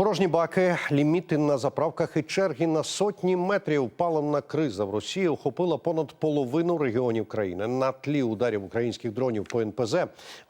Порожні баки, ліміти на заправках і черги на сотні метрів. Паливна криза в Росії охопила понад половину регіонів країни. На тлі ударів українських дронів по НПЗ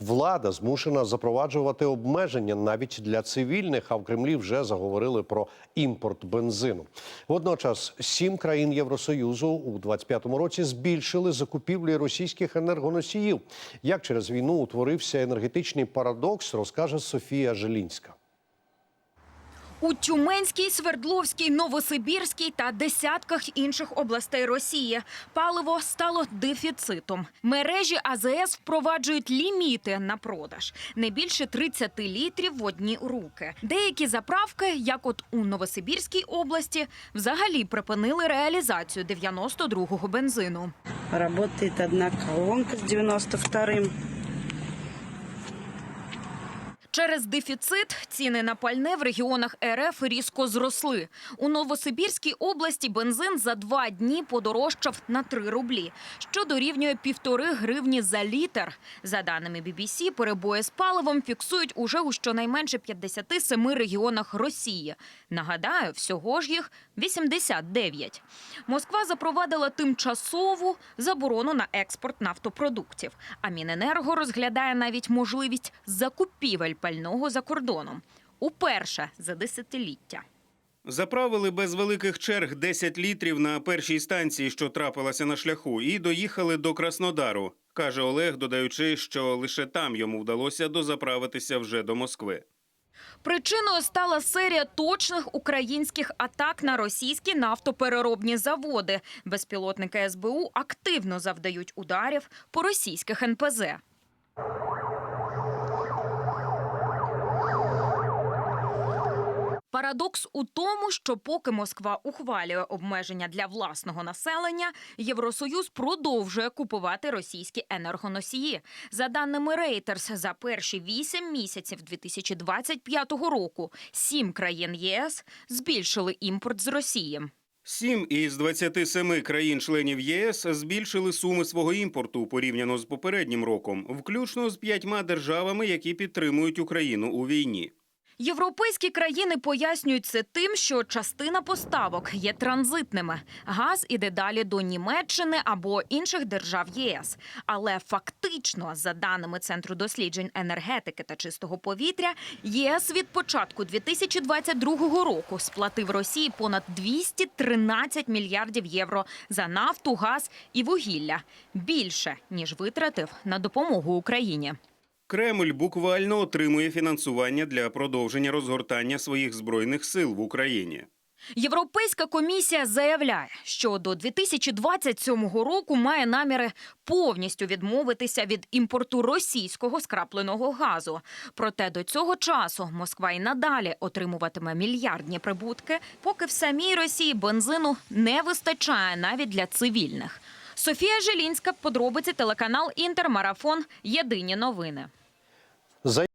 влада змушена запроваджувати обмеження навіть для цивільних. А в Кремлі вже заговорили про імпорт бензину. Водночас сім країн Євросоюзу у 25-му році збільшили закупівлі російських енергоносіїв. Як через війну утворився енергетичний парадокс, розкаже Софія Желінська. У Тюменській, Свердловській, Новосибірській та десятках інших областей Росії паливо стало дефіцитом. Мережі АЗС впроваджують ліміти на продаж не більше 30 літрів в одні руки. Деякі заправки, як от у Новосибірській області, взагалі припинили реалізацію 92-го бензину. Работает одна колонка с 92-м. Через дефіцит ціни на пальне в регіонах РФ різко зросли. У Новосибірській області бензин за два дні подорожчав на 3 рублі, що дорівнює півтори гривні за літр. За даними BBC, перебої з паливом фіксують уже у щонайменше 57 регіонах Росії. Нагадаю, всього ж їх 89. Москва запровадила тимчасову заборону на експорт нафтопродуктів. А Міненерго розглядає навіть можливість закупівель пального за кордоном. Уперше за десятиліття. Заправили без великих черг 10 літрів на першій станції, що трапилася на шляху, і доїхали до Краснодару, каже Олег, додаючи, що лише там йому вдалося дозаправитися вже до Москви. Причиною стала серія точних українських атак на російські нафтопереробні заводи. Безпілотники СБУ активно завдають ударів по російських НПЗ. Парадокс у тому, що поки Москва ухвалює обмеження для власного населення, Євросоюз продовжує купувати російські енергоносії. За даними Reuters, за перші вісім місяців 2025 року сім країн ЄС збільшили імпорт з Росії. Сім із 27 країн-членів ЄС збільшили суми свого імпорту порівняно з попереднім роком, включно з п'ятьма державами, які підтримують Україну у війні. Європейські країни пояснюють це тим, що частина поставок є транзитними. Газ іде далі до Німеччини або інших держав ЄС. Але фактично, за даними Центру досліджень енергетики та чистого повітря, ЄС від початку 2022 року сплатив Росії понад 213 мільярдів євро за нафту, газ і вугілля більше ніж витратив на допомогу Україні. Кремль буквально отримує фінансування для продовження розгортання своїх збройних сил в Україні. Європейська комісія заявляє, що до 2027 року має наміри повністю відмовитися від імпорту російського скрапленого газу. Проте до цього часу Москва і надалі отримуватиме мільярдні прибутки, поки в самій Росії бензину не вистачає навіть для цивільних. Софія Желінська, подробиці телеканал Інтермарафон. Єдині новини. За